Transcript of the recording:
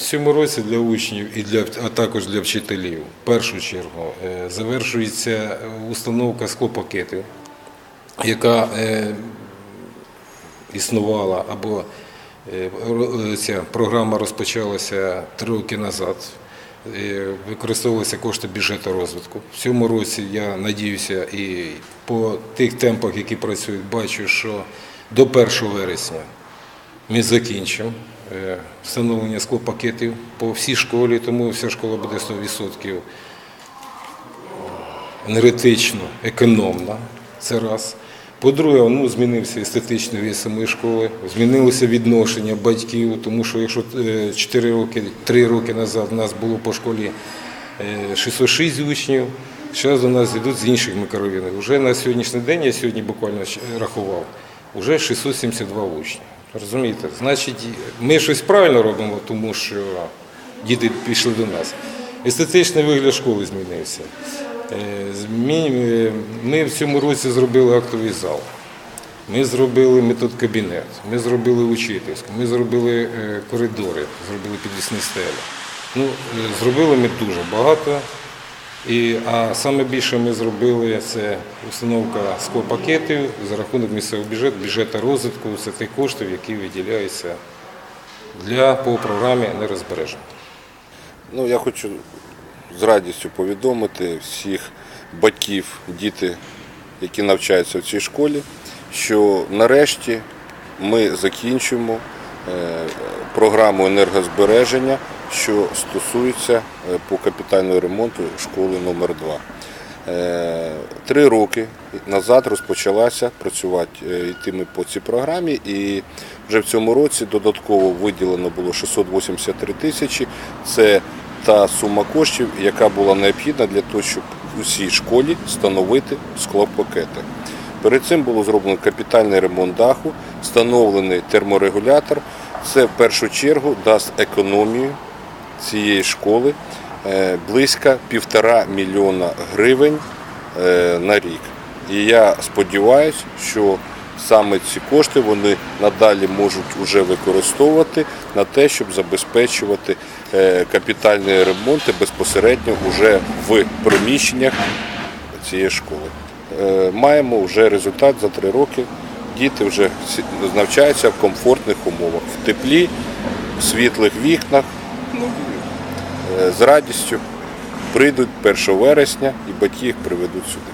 цьому році для учнів і для, а також для вчителів в першу чергу е, завершується установка склопакетів, яка е, існувала або е, ця програма розпочалася три роки назад. Використовувалися кошти бюджету розвитку. В цьому році я надіюся і по тих темпах, які працюють, бачу, що до 1 вересня ми закінчимо встановлення склопакетів по всій школі, тому вся школа буде 100% енергетично економна. Це раз. По-друге, ну, змінився естетичний вид самої школи, змінилося відношення батьків, тому що якщо 4 роки, 3 роки назад у нас було по школі е, 606 учнів, зараз до нас йдуть з інших мікрорайонів. Уже на сьогоднішній день, я сьогодні буквально рахував, вже 672 учні. Розумієте? Значить, ми щось правильно робимо, тому що діти пішли до нас. Естетичний вигляд школи змінився. Е, е, Ми в цьому році зробили актовий зал. Ми зробили метод кабінет, ми зробили учительську, ми зробили е, коридори, зробили підвісні стелі. Ну, зробили ми дуже багато. І, а саме більше ми зробили це установка склопакетів за рахунок місцевого бюджету, бюджету розвитку, це ті кошти, які виділяються для по програмі енергозбереження. Ну, я хочу з радістю повідомити всіх батьків, діти, які навчаються в цій школі, що нарешті ми закінчимо програму енергозбереження, що стосується е, по капітальному ремонту школи номер 2 Е, Три роки назад розпочалася працювати е, йти ми по цій програмі, і вже в цьому році додатково виділено було 683 тисячі. Це та сума коштів, яка була необхідна для того, щоб у всій школі встановити склопакети. Перед цим було зроблено капітальний ремонт даху, встановлений терморегулятор. Це в першу чергу дасть економію цієї школи е, близько півтора мільйона гривень е, на рік. І я сподіваюся, що саме ці кошти вони надалі можуть вже використовувати на те, щоб забезпечувати е, капітальні ремонти безпосередньо вже в приміщеннях цієї школи. Е, Маємо вже результат за три роки. Діти вже навчаються в комфортних умовах, в теплі, в світлих вікнах. Е, з радістю прийдуть 1 вересня і батьки їх приведуть сюди.